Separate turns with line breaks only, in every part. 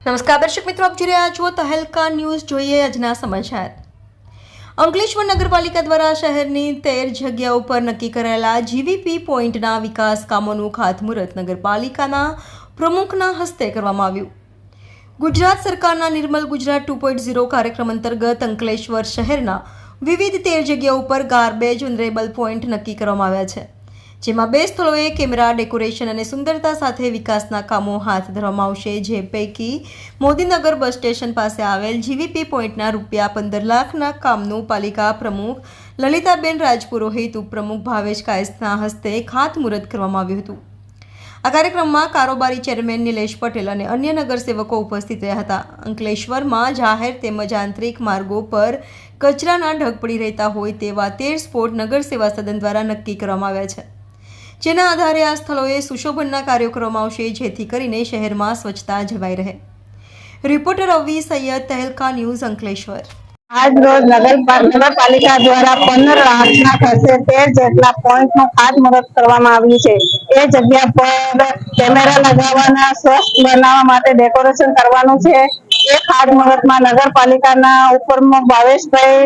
નમસ્કાર, દર્શક મિત્રો, આપ જોઈ રહ્યા છો તહેલકા ન્યૂઝ. જોઈએ આજના સમાચાર. અંકલેશ્વર નગરપાલિકા દ્વારા શહેરની તેર જગ્યા ઉપર નક્કી કરાયેલા જીવીપી પોઈન્ટના વિકાસ કામોનું ખાતમુહૂર્ત નગરપાલિકાના પ્રમુખના હસ્તે કરવામાં આવ્યું. ગુજરાત સરકારના Nirmal Gujarat two point zero કાર્યક્રમ અંતર્ગત અંકલેશ્વર શહેરના વિવિધ તેર જગ્યા ઉપર ગાર્બેજ વનરેબલ પોઈન્ટ નક્કી કરવામાં આવ્યા છે. જેમાં બે સ્થળોએ કેમેરા, ડેકોરેશન અને સુંદરતા સાથે વિકાસના કામો હાથ ધરવામાં આવશે. જે પૈકી મોદીનગર બસ સ્ટેશન પાસે આવેલ જીવીપી પોઈન્ટના રૂપિયા પંદર લાખના કામનું પાલિકા પ્રમુખ લલિતાબેન રાજપુરોહિત ઉપપ્રમુખ ભાવેશ કાયસ્થના હસ્તે ખાતમુહૂર્ત કરવામાં આવ્યું હતું. આ કાર્યક્રમમાં કારોબારી ચેરમેન નિલેશ પટેલ અને અન્ય નગરસેવકો ઉપસ્થિત રહ્યા હતા. અંકલેશ્વરમાં જાહેર તેમજ આંતરિક માર્ગો પર કચરાના ઢગ પડી રહેતા હોય તેવા તેર સ્પોટ નગર સેવા સદન દ્વારા નક્કી કરવામાં આવ્યા છે. જેના આધારે આ સ્થળોએ સુશોભનના કાર્યક્રમ આવશે, જેથી કરીને શહેરમાં સ્વચ્છતા જળવાઈ રહે. Reporter Avi Sayed Tehelka news Ankleshwar.
આજ રોજ નગરપાલિકા દ્વારા પંદર લાખના ખર્ચે તેર જેટલા પોઈન્ટનું ખાતમુહૂર્ત કરવામાં આવ્યું છે. એ જગ્યા પર કેમેરા લગાવવાના, સ્વસ્થ બનાવવા માટે ડેકોરેશન કરવાનું છે. એ ખાતમુહૂર્તમાં નગરપાલિકાના ઉપરમાં ભાવેશભાઈ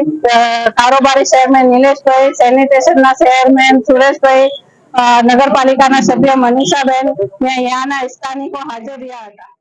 કારોબારી ચેરમેન નિલેશભાઈ, સેનિટેશનના ચેરમેન સુરેશભાઈ નગરપાલિકાના સભ્ય મનીષાબેન ને અહીંયાના સ્થાનિકો હાજર રહ્યા હતા.